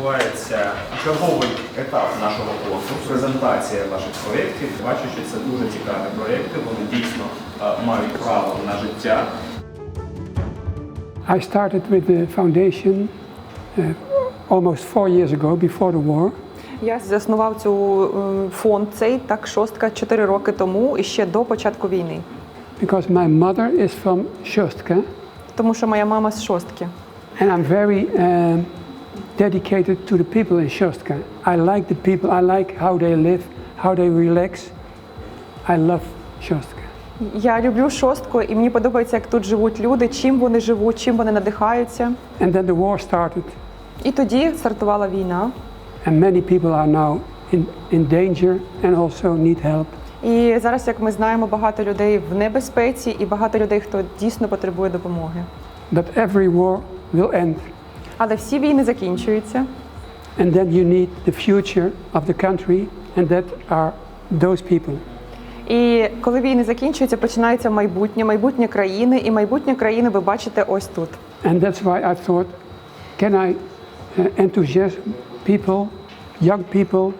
відбувається черговий етап нашого конкурсу, презентація ваших проєктів. Бачу, що це дуже цікаві проєкти. Вони дійсно е, мають право на життя. I started with the foundation uh, almost four years ago, before the war. Я заснував цю е, фонд цей так шостка 4 роки тому і ще до початку війни, because my mother is from Shostka, тому що моя мама з шостки. and I'm very um, dedicated to the people in Shostka. I like the people, I like how they live, how they relax. I love Shostka. Я люблю шостку, і мені подобається, як тут живуть люди, чим вони живуть, чим вони надихаються. And then the war started, І тоді стартувала війна. and many people are now in, in danger and also need help. І зараз, як ми знаємо, багато людей в небезпеці, і багато людей, хто дійсно потребує допомоги. But every war will end, Але всі війни закінчуються. and then you need the future of the country, and that are those people. І коли війни закінчуються, починається майбутнє, майбутнє країни, і майбутнє країни ви бачите ось тут. And that's why I thought, can I uh, enthusiasm people, young people,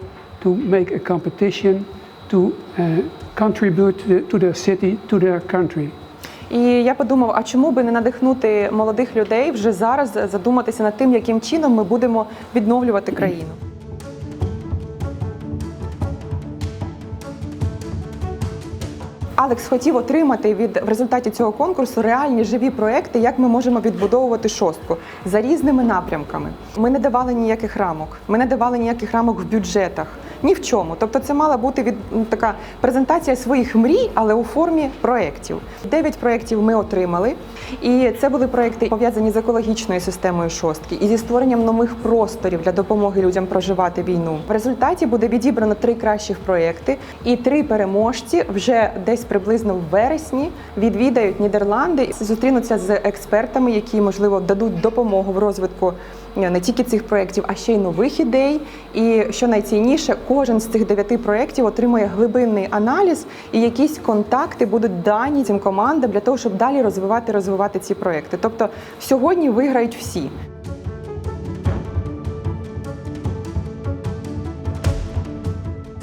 to make a competition to uh, contribute to, the- to their city, to their country. І я подумав, а чому би не надихнути молодих людей вже зараз задуматися над тим, яким чином ми будемо відновлювати країну. Алекс хотів отримати від в результаті цього конкурсу реальні живі проекти, як ми можемо відбудовувати шостку за різними напрямками. Ми не давали ніяких рамок, ми не давали ніяких рамок в бюджетах, ні в чому. Тобто, це мала бути від така презентація своїх мрій, але у формі проєктів. Дев'ять проєктів ми отримали, і це були проєкти пов'язані з екологічною системою шостки і зі створенням нових просторів для допомоги людям проживати війну. В результаті буде відібрано три кращих проєкти, і три переможці вже десь приблизно в вересні відвідають Нідерланди, і зустрінуться з експертами, які можливо дадуть допомогу в розвитку е, не тільки цих проєктів, а ще й нових ідей. І що найцінніше, кожен з цих дев'яти проєктів отримує глибинний аналіз і якісь контакти будуть дані цим командам для того, щоб далі розвивати розвивати ці проєкти. Тобто сьогодні виграють всі.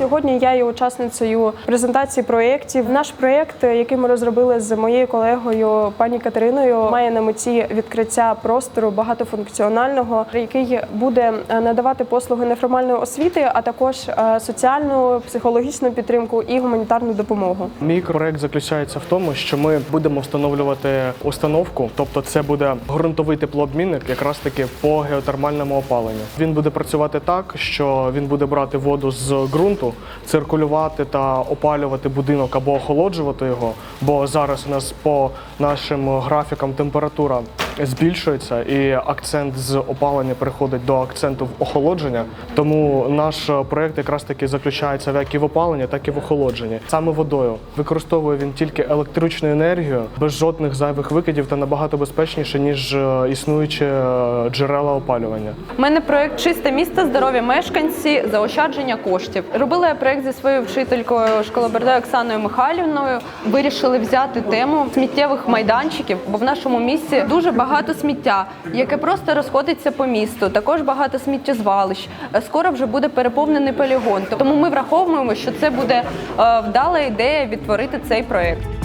Сьогодні я є учасницею презентації проєктів. Наш проєкт, який ми розробили з моєю колегою пані Катериною, має на меті відкриття простору багатофункціонального, який буде е, надавати послуги неформальної освіти, а також е, соціальну, психологічну підтримку і гуманітарну допомогу. Мій проект заключається в тому, що ми будемо встановлювати установку, тобто це буде ґрунтовий теплообмінник, якраз таки по геотермальному опаленню. Він буде працювати так, що він буде брати воду з ґрунту, циркулювати та опалювати будинок або охолоджувати його. Бо зараз у нас по нашим графікам температура збільшується, і акцент з опалення переходить до акценту в охолодження. Тому наш е, проект якраз таки заключається як і в опаленні, так і в охолодженні. Саме водою використовує він тільки електричну енергію без жодних зайвих викидів та набагато безпечніше ніж е, існуючі е, джерела опалювання. У мене проект Чисте місто, здорові мешканці, заощадження коштів. Робила я проект зі своєю вчителькою школи Берде Оксаною Михайлівною. Вирішили взяти тему сміттєвих майданчиків, бо в нашому місті дуже багато сміття, яке просто розходиться по місту. Також багато сміттєзвалищ. Е, Скоро вже буде переповнений полігон. Тому ми враховуємо, що це буде е, вдала ідея відтворити цей проект.